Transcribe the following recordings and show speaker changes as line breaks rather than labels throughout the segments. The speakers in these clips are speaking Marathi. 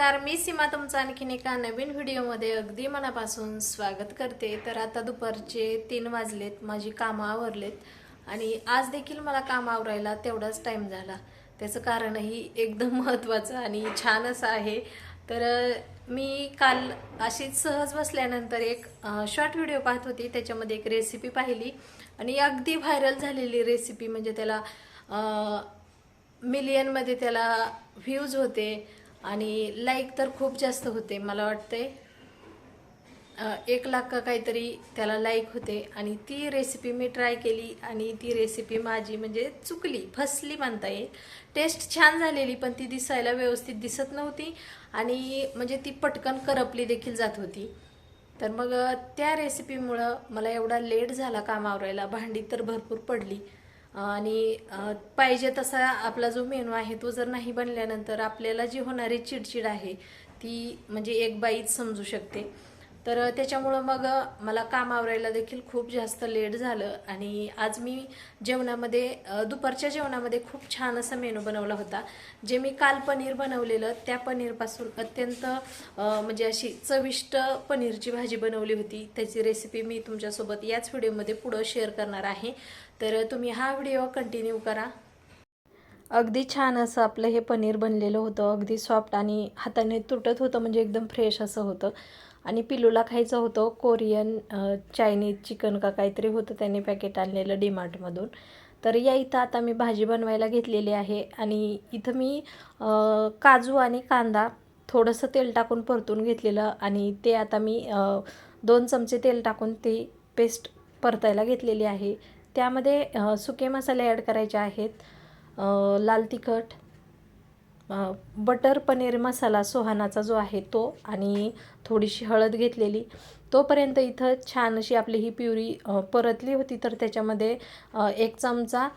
नमस्कार मी सीमा तुमचं आणखीन एका नवीन व्हिडिओमध्ये अगदी मनापासून स्वागत करते. तर आता दुपारचे तीन वाजलेत माझी कामं आवरलेत आणि आज देखील मला काम आवरायला तेवढाच टाईम झाला. त्याचं कारणही एकदम महत्त्वाचं आणि छान असं आहे. तर मी काल अशीच सहज बसल्यानंतर एक शॉर्ट व्हिडिओ पाहत होती. त्याच्यामध्ये एक रेसिपी पाहिली आणि अगदी व्हायरल झालेली रेसिपी म्हणजे त्याला मिलियनमध्ये त्याला व्ह्यूज होते. आणि लाईक तर खूप जास्त होते मला वाटते एक लाख का काहीतरी त्याला लाईक होते आणि ती रेसिपी मी ट्राय केली आणि ती रेसिपी माझी म्हणजे चुकली फसली म्हणता येईल. टेस्ट छान झालेली पण ती दिसायला व्यवस्थित दिसत नव्हती आणि म्हणजे ती पटकन करपली देखील जात होती. तर मग त्या रेसिपीमुळं मला एवढा लेट झाला काम आवरायला भांडी तर भरपूर पडली. आणि पाहिजे तसा आपला जो मेनू आहे तो जर नाही बनल्यानंतर आपल्याला जी होणारी चिडचिड आहे ती म्हणजे एक बाईच समजू शकते. तर त्याच्यामुळं मग मला काम आवरायला देखील खूप जास्त लेट झालं. आणि आज मी जेवणामध्ये दुपारच्या जेवणामध्ये खूप छान असा मेनू बनवला होता जे मी काल पनीर बनवलेलं. त्या पनीरपासून अत्यंत म्हणजे अशी चविष्ट पनीरची भाजी बनवली होती. त्याची रेसिपी मी तुमच्यासोबत याच व्हिडिओमध्ये पुढं शेअर करणार आहे. तर तुम्ही हा व्हिडिओ कंटिन्यू करा. अगदी छान असं आपलं हे पनीर बनलेलं होतं. अगदी सॉफ्ट आणि हाताने तुटत होतं म्हणजे एकदम फ्रेश असं होतं. आणि पिलूला खायचं होतं कोरियन चायनीज चिकन का काहीतरी होतं त्यांनी पॅकेट आणलेलं डीमार्टमधून तर या इथं आता मी भाजी बनवायला घेतलेली आहे आणि इथं मी काजू आणि कांदा थोडंसं तेल टाकून परतून घेतलेलं आणि ते आता मी दोन चमचे तेल टाकून ते पेस्ट परतायला घेतलेली आहे. त्यामध्ये सुके मसाले ॲड करायचे आहेत. लाल तिखट बटर पनीर मसाला सोहानाचा जो आहे तो आणि थोडीशी हळद घेतलेली. तोपर्यंत इथं छान अशी आपली ही प्युरी परतली होती. तर त्याच्यामध्ये एक चमचा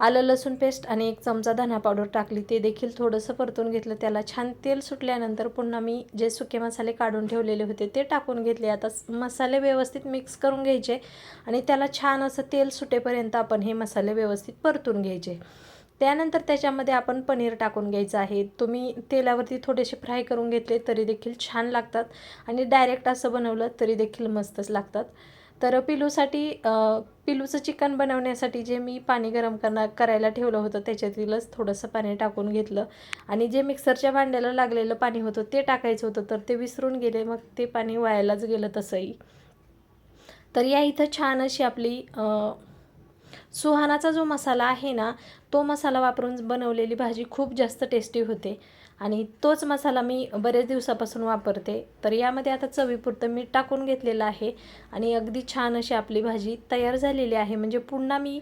आलं लसूण पेस्ट आणि एक चमचा धना पावडर टाकली. ते देखील थोडंसं परतून घेतलं. त्याला छान तेल सुटल्यानंतर पुन्हा मी जे सुके मसाले काढून ठेवलेले होते ते टाकून घेतले. आता मसाले व्यवस्थित मिक्स करून घ्यायचे आणि त्याला छान असं तेल सुटेपर्यंत आपण हे मसाले व्यवस्थित परतून घ्यायचे. त्यानंतर त्याच्यामध्ये आपण पनीर टाकून घ्यायचं आहे. तुम्ही तेलावरती थोडेसे फ्राय करून घेतले तरी देखील छान लागतात. आणि डायरेक्ट असं बनवलं तरी देखील मस्तच लागतात. तर पिलूसाठी पिलूचं चिकन बनवण्यासाठी जे मी पाणी गरम करणार करायला ठेवलं होतं त्याच्यातीलच थोडंसं पाणी टाकून घेतलं. आणि जे मिक्सरच्या भांड्याला लागलेलं पाणी होतं ते टाकायचं होतं तर ते विसरून गेले मग ते पाणी वायालाच गेलं तसंही. तर या इथं छान अशी आपली सुहानाचा जो मसाला आहे ना तो मसाला वापरून बनवलेली भाजी खूप जास्त टेस्टी होते. आणि तोच मसाला मी बरेच दिवसापासून वापरते. तर यामध्ये आता चवीपुरतं मीठ टाकून घेतलेलं आहे. आणि अगदी छान अशी आपली भाजी तयार झालेली आहे. म्हणजे पुन्हा मी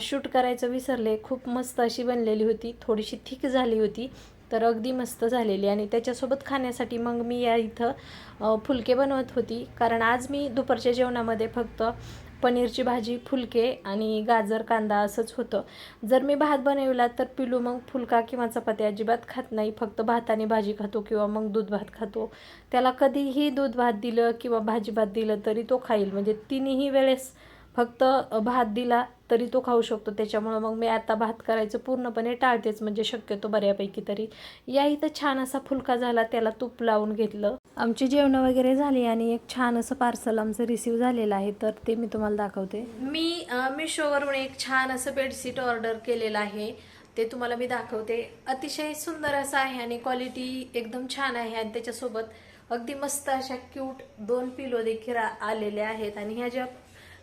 शूट करायचं विसरले खूप मस्त अशी बनलेली होती. थोडीशी थिक झाली होती तर अगदी मस्त झालेली. आणि त्याच्यासोबत खाण्यासाठी मग मी या इथं फुलके बनवत होती. कारण आज मी दुपारच्या जेवणामध्ये फक्त पनीरची भाजी फुलके आणि गाजर कांदा असंच होतं. जर मी भात बनवला तर पिलू मग फुलका किंवा चपाती अजिबात खात नाही. फक्त भात आणि भाजी खातो किंवा मग दूध भात खातो. त्याला कधीही दूध भात दिलं किंवा भाजी भात दिलं तरी तो खाईल. म्हणजे तिन्ही वेळेस फक्त भात दिला तरी तो खाऊ शकतो. त्याच्यामुळं मग मी आता भात करायचं पूर्णपणे टाळतेच. म्हणजे शक्यतो बऱ्यापैकी तरी. या इथं छान असा फुलका झाला त्याला तूप लावून घेतलं. आमची जेवणं वगैरे झाली आणि एक छान असं पार्सल आमचं रिसीव झालेलं आहे. तर ते मी तुम्हाला दाखवते. मी मिशोवरून एक छान असं बेडशीट ऑर्डर केलेलं आहे. ते तुम्हाला मी दाखवते. अतिशय सुंदर असं आहे आणि क्वालिटी एकदम छान आहे. आणि त्याच्यासोबत अगदी मस्त अशा क्यूट दोन पिलो देखील आलेल्या आलेले आहेत. आणि ह्या ज्या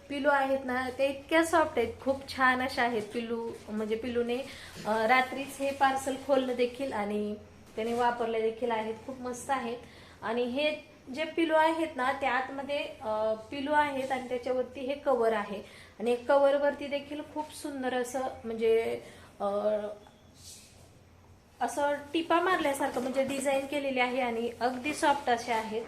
पिलू आहेत ना ते इतक्या सॉफ्ट आहेत. खूप छान अशा आहेत पिलू. म्हणजे पिलूने रात्रीच हे पार्सल खोललं देखील आणि त्याने वापरले देखील आहेत. खूप मस्त आहेत. आणि हे जे पिलू आहेत ना त्या आतमध्ये पिलू आहेत आणि त्याच्यावरती हे कवर आहे. आणि कवरवरती देखील खूप सुंदर असं म्हणजे असं टिपा मारल्यासारखं म्हणजे डिझाईन केलेली आहे आणि अगदी सॉफ्ट असे आहेत.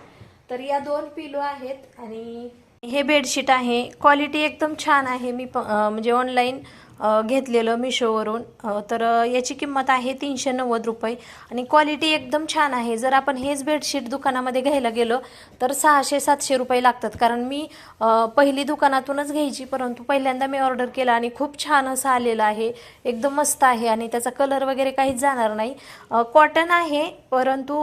तर या दोन पिलो आहेत आणि हे बेडशीट आहे. क्वालिटी एकदम छान आहे. मी प- म्हणजे ऑनलाईन घेतलेलं मिशोवरून. तर याची किंमत आहे तीनशे नव्वद रुपये. आणि क्वालिटी एकदम छान आहे. जर आपण हेच बेडशीट दुकानामध्ये घ्यायला गेलो तर सहाशे सातशे रुपये लागतात. कारण मी पहिली दुकानातूनच घ्यायची परंतु पहिल्यांदा मी ऑर्डर केला आणि खूप छान असं आलेलं आहे. एकदम मस्त आहे आणि त्याचा कलर वगैरे काहीच जाणार नाही. कॉटन आहे परंतु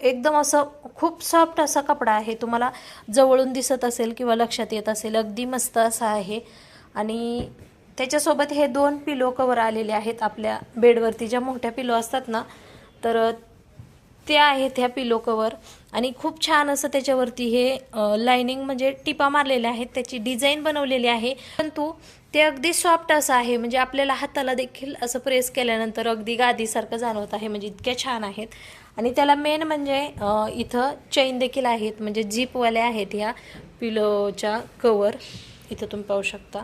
एकदम असं खूप सॉफ्ट असा कपडा आहे. तुम्हाला जवळून दिसत असेल किंवा लक्षात येत असेल अगदी मस्त असा आहे. आणि त्याच्यासोबत हे दोन पिलो कवर आलेले आहेत आपल्या बेडवरती. ज्या मोठ्या पिलो असतात ना तर ते आहेत ह्या पिलो कवर आणि खूप छान असं त्याच्यावरती हे लाइनिंग म्हणजे टिपा मारलेल्या आहेत. त्याची डिझाईन बनवलेली आहे. परंतु ते अगदी सॉफ्ट असं आहे. म्हणजे आपल्याला हाताला देखील असं प्रेस केल्यानंतर अगदी गादीसारखं जाणवत आहे. म्हणजे इतक्या छान आहेत. आणि त्याला मेन म्हणजे इथं चैन देखील आहेत. म्हणजे जीपवाल्या आहेत ह्या पिलोच्या कवर इथं तुम्ही पाहू शकता.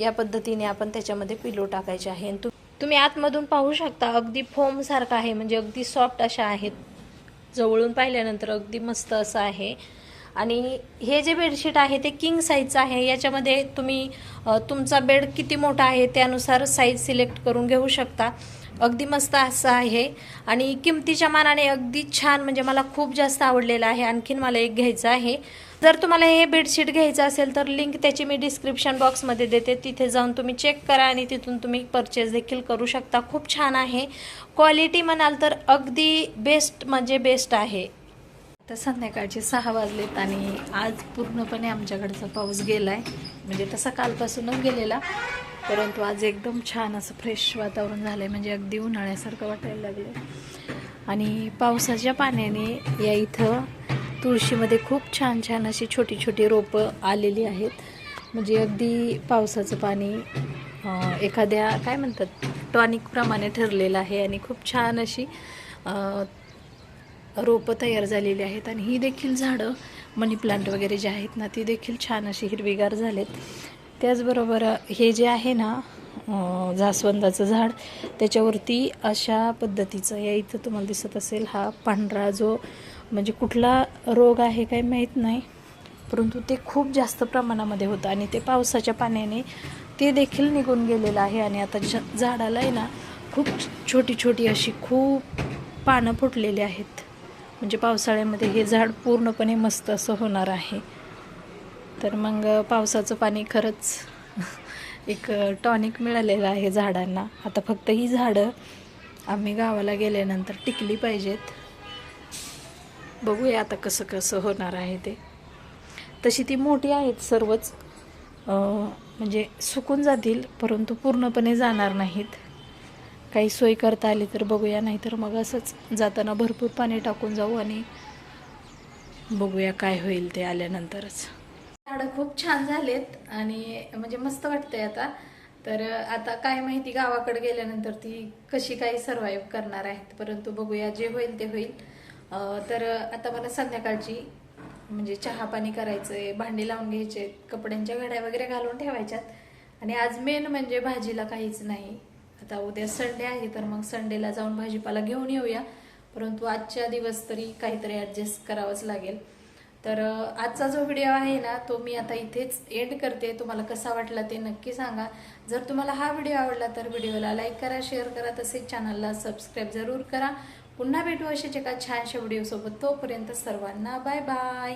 या पद्धतीने आपण त्याच्यामध्ये पिलो टाकायचे आहे. तुम्ही आतमधून पाहू शकता अगदी फोम सारखा आहे. म्हणजे अगदी सॉफ्ट अशा आहेत. जवळून पाहिल्यानंतर अगदी मस्त असं आहे. आणि हे जे बेडशीट आहे ते किंग साईजचं आहे. याच्यामध्ये तुम्ही तुमचा बेड किती मोठा आहे त्यानुसार साईज सिलेक्ट करून घेऊ शकता. अगदी मस्त असं आहे. आणि किमतीच्या मानाने अगदी छान म्हणजे मला खूप जास्त आवडलेलं आहे. आणखीन मला एक घ्यायचं आहे. जर तुम्हाला हे बेडशीट घ्यायचं असेल तर लिंक त्याची मी डिस्क्रिप्शन बॉक्समध्ये देते. तिथे जाऊन तुम्ही चेक करा आणि तिथून तुम्ही परचेस देखील करू शकता. खूप छान आहे. क्वालिटी म्हणाल तर अगदी बेस्ट म्हणजे बेस्ट आहे. तर संध्याकाळचे सहा वाजलेत आणि आज पूर्णपणे आमच्याकडचा पाऊस गेला आहे म्हणजे तसा कालपासूनच गेलेला. परंतु आज एकदम छान असं फ्रेश वातावरण झालं आहे म्हणजे अगदी उन्हाळ्यासारखं वाटायला लागलं आणि पावसाच्या पाण्याने या इथं तुळशीमध्ये खूप छान छान अशी छोटी छोटी रोपं आलेली आहेत. म्हणजे अगदी पावसाचं पाणी एखाद्या काय म्हणतात टॉनिकप्रमाणे ठरलेलं आहे आणि खूप छान अशी रोपं तयार झालेली आहेत. आणि ही देखील झाडं मनी प्लांट वगैरे जे आहेत ना ती देखील छान अशी हिरवीगार झालेत. त्याचबरोबर हे जे आहे ना जास्वंदाचं झाड त्याच्यावरती अशा पद्धतीचं या इथं तुम्हाला दिसत असेल हा पांढरा जो म्हणजे कुठला रोग आहे काही माहीत नाही. परंतु ते खूप जास्त प्रमाणामध्ये होतं आणि ते पावसाच्या पाण्याने ते देखील निघून गेलेलं आहे आणि आता झ झाडाला आहे ना खूप छोटी छोटी अशी खूप पानं फुटलेली आहेत. म्हणजे पावसाळ्यामध्ये हे झाड पूर्णपणे मस्त असं होणार आहे. तर मग पावसाचं पाणी खरंच एक टॉनिक मिळालेलं आहे झाडांना. आता फक्त ही झाडं आम्ही गावाला गेल्यानंतर टिकली पाहिजेत. बघूया आता कसं कसं होणार आहे ते. तशी ती मोठी आहेत सर्वच म्हणजे सुकून जातील परंतु पूर्णपणे जाणार नाहीत. काही सोय करता आली तर बघूया नाही तर मग असंच जाताना भरपूर पाणी टाकून जाऊ आणि बघूया काय होईल ते आल्यानंतरच. झाडं खूप छान झालेत आणि म्हणजे मस्त वाटतंय आता. तर आता काय माहिती गावाकडे गेल्यानंतर ती कशी काही सर्वाईव्ह करणार आहेत परंतु बघूया जे होईल ते होईल. तर आता मला संध्याकाळची म्हणजे चहा पाणी आहे भांडी लावून घ्यायचे कपड्यांच्या घड्या वगैरे घालून ठेवायच्यात. आणि आज मेन म्हणजे भाजीला काहीच नाही. आता उद्या संडे आहे तर मग संडेला जाऊन भाजीपाला घेऊन येऊया. परंतु आजच्या दिवस तरी काहीतरी ॲडजस्ट करावंच लागेल. तर आजचा जो व्हिडिओ आहे ना तो मी आता इथेच एंड करते. तुम्हाला कसा वाटला ते नक्की सांगा. जर तुम्हाला हा व्हिडिओ आवडला तर व्हिडिओला लाईक करा शेअर करा. तसेच चॅनलला सबस्क्राईब जरूर करा. पुन्हा भेटू अशाच एका छानशा व्हिडिओसोबत तोपर्यंत सर्वांना बाय बाय